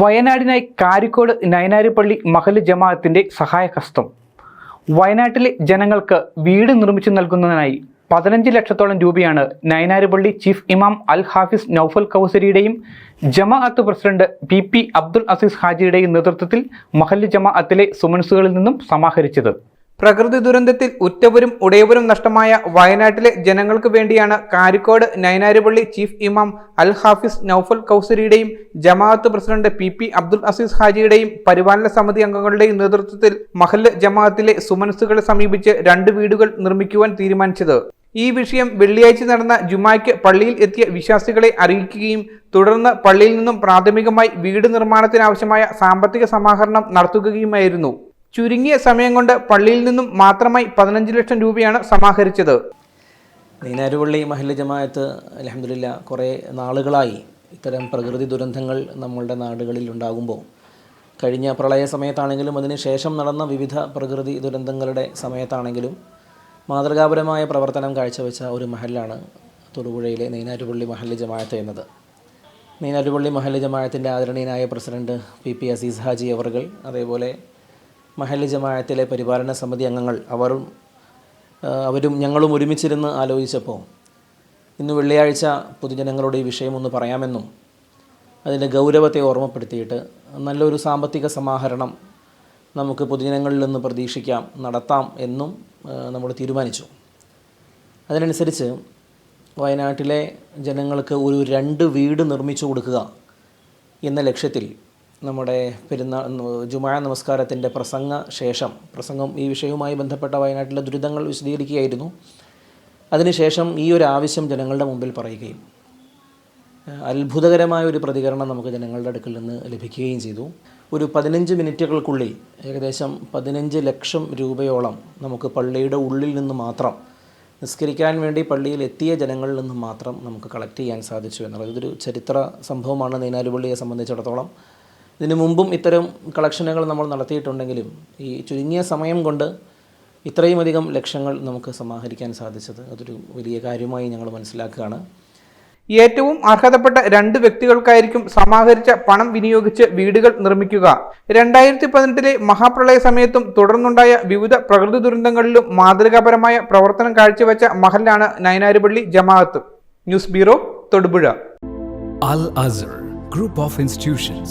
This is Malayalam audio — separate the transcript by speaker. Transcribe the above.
Speaker 1: വയനാടിനായി കാരിക്കോട് നയനാരിപ്പള്ളി മഹൽ ജമാഅത്തിന്റെ സഹായഹസ്തം. വയനാട്ടിലെ ജനങ്ങൾക്ക് വീട് നിർമ്മിച്ചു നൽകുന്നതിനായി പതിനഞ്ച് ലക്ഷത്തോളം രൂപയാണ് നയനാരിപ്പള്ളി ചീഫ് ഇമാം അൽ ഹാഫിസ് നൌഫൽ കൗസരിയുടെയും ജമാഅത്ത് president P P Abdul Azeez ഹാജിയുടെയും നേതൃത്വത്തിൽ മഹല്ല് ജമാഅത്തിലെ സുമൻസുകളിൽ നിന്നും സമാഹരിച്ചത്. പ്രകൃതി ദുരന്തത്തിൽ ഉറ്റവരും ഉടയവരും നഷ്ടമായ വയനാട്ടിലെ ജനങ്ങൾക്ക് വേണ്ടിയാണ് കാരിക്കോട് നയനാരിപ്പള്ളി ചീഫ് ഇമാം അൽ ഹാഫിസ് നൌഫൽ കൗസരിയുടെയും ജമാഅത്ത് president P P Abdul Azeez ഹാജിയുടെയും പരിപാലന സമിതി അംഗങ്ങളുടെയും നേതൃത്വത്തിൽ മഹല്ല് ജമാഅത്തിലെ സുമനസുകളെ സമീപിച്ച് രണ്ട് വീടുകൾ നിർമ്മിക്കുവാൻ തീരുമാനിച്ചത്. ഈ വിഷയം വെള്ളിയാഴ്ച നടന്ന ജുമായ്ക്ക് പള്ളിയിൽ എത്തിയ വിശ്വാസികളെ അറിയിക്കുകയും തുടർന്ന് പള്ളിയിൽ നിന്നും പ്രാഥമികമായി വീട് നിർമ്മാണത്തിനാവശ്യമായ സാമ്പത്തിക സമാഹരണം നടത്തുകയുമായിരുന്നു. ചുരുങ്ങിയ സമയം കൊണ്ട് പള്ളിയിൽ നിന്നും മാത്രമായി പതിനഞ്ച് ലക്ഷം രൂപയാണ് സമാഹരിച്ചത്.
Speaker 2: നീനാരുപള്ളി മഹല്ല ജമാഅത്ത് അലഹമില്ല കുറേ നാളുകളായി ഇത്തരം പ്രകൃതി ദുരന്തങ്ങൾ നമ്മളുടെ നാടുകളിൽ ഉണ്ടാകുമ്പോൾ. കഴിഞ്ഞ പ്രളയ സമയത്താണെങ്കിലും അതിനുശേഷം നടന്ന വിവിധ പ്രകൃതി ദുരന്തങ്ങളുടെ സമയത്താണെങ്കിലും മാതൃകാപരമായ പ്രവർത്തനം കാഴ്ചവെച്ച ഒരു മഹലാണ് തൊടുപുഴയിലെ നീനാരുപള്ളി മഹല്ല ജമാഅത്ത് എന്നത്. നീനാരുപള്ളി മഹല്ല ജമാഅത്തിന്റെ ആദരണീയനായ president P P Azeez Haji അവർകൾ അതേപോലെ മഹല്ല് ജമാഅത്തിലെ പരിപാലന സമിതി അംഗങ്ങൾ അവരും അവരും ഞങ്ങളും ഒരുമിച്ചിരുന്ന് ആലോചിച്ചപ്പോൾ ഇന്ന് വെള്ളിയാഴ്ച പൊതുജനങ്ങളോട് ഈ വിഷയം ഒന്ന് പറയാമെന്നും അതിന്റെ ഗൗരവത്തെ ഓർമ്മപ്പെടുത്തിയിട്ട് നല്ലൊരു സാമ്പത്തിക സമാഹരണം നമുക്ക് പൊതുജനങ്ങളിൽ നിന്ന് പ്രതീക്ഷിക്കാം നടത്താം എന്നും നമ്മൾ തീരുമാനിച്ചു. അതിനനുസരിച്ച് വയനാട്ടിലെ ജനങ്ങൾക്ക് ഒരു രണ്ട് വീട് നിർമ്മിച്ചു കൊടുക്കുക എന്ന ലക്ഷ്യത്തിൽ നമ്മുടെ പെരുന്നാൾ ജുമാ നമസ്കാരത്തിന്റെ പ്രസംഗ ശേഷം പ്രസംഗം ഈ വിഷയവുമായി ബന്ധപ്പെട്ട വയനാട്ടിലെ ദുരിതങ്ങൾ വിശദീകരിക്കുകയായിരുന്നു. അതിനുശേഷം ഈ ഒരു ആവശ്യം ജനങ്ങളുടെ മുമ്പിൽ പറയുകയും അത്ഭുതകരമായ ഒരു പ്രതികരണം നമുക്ക് ജനങ്ങളുടെ അടുക്കിൽ നിന്ന് ലഭിക്കുകയും ചെയ്തു. ഒരു പതിനഞ്ച് മിനിറ്റുകൾക്കുള്ളിൽ ഏകദേശം പതിനഞ്ച് ലക്ഷം രൂപയോളം നമുക്ക് പള്ളിയുടെ ഉള്ളിൽ നിന്ന് മാത്രം നിസ്കരിക്കാൻ വേണ്ടി പള്ളിയിൽ എത്തിയ ജനങ്ങളിൽ നിന്ന് മാത്രം നമുക്ക് കളക്ട് ചെയ്യാൻ സാധിച്ചു എന്നുള്ളത്. ഇതൊരു ചരിത്ര സംഭവമാണ് നെയ്നാലുപള്ളിയെ സംബന്ധിച്ചിടത്തോളം. ഇതിനു മുമ്പും ഇത്തരം കളക്ഷനുകൾ നമ്മൾ നടത്തിയിട്ടുണ്ടെങ്കിലും ഈ ചുരുങ്ങിയ സമയം കൊണ്ട് ഇത്രയും അധികം ലക്ഷങ്ങൾ നമുക്ക് സമാഹരിക്കാൻ സാധിച്ചത് അതൊരു വലിയ കാര്യമായി ഞങ്ങൾ മനസ്സിലാക്കുകയാണ്.
Speaker 1: ഏറ്റവും അർഹതപ്പെട്ട രണ്ട് വ്യക്തികൾക്കായിരിക്കും സമാഹരിച്ച പണം വിനിയോഗിച്ച് വീടുകൾ നിർമ്മിക്കുക. രണ്ടായിരത്തി പതിനെട്ടിലെ മഹാപ്രളയ സമയത്തും തുടർന്നുണ്ടായ വിവിധ പ്രകൃതി ദുരന്തങ്ങളിലും മാതൃകാപരമായ പ്രവർത്തനം കാഴ്ചവെച്ച മഹലാണ് നയനാരുപള്ളി ജമാഅത്ത്. News bureau Thodupuzha.
Speaker 3: Al Azhar group of Institutions,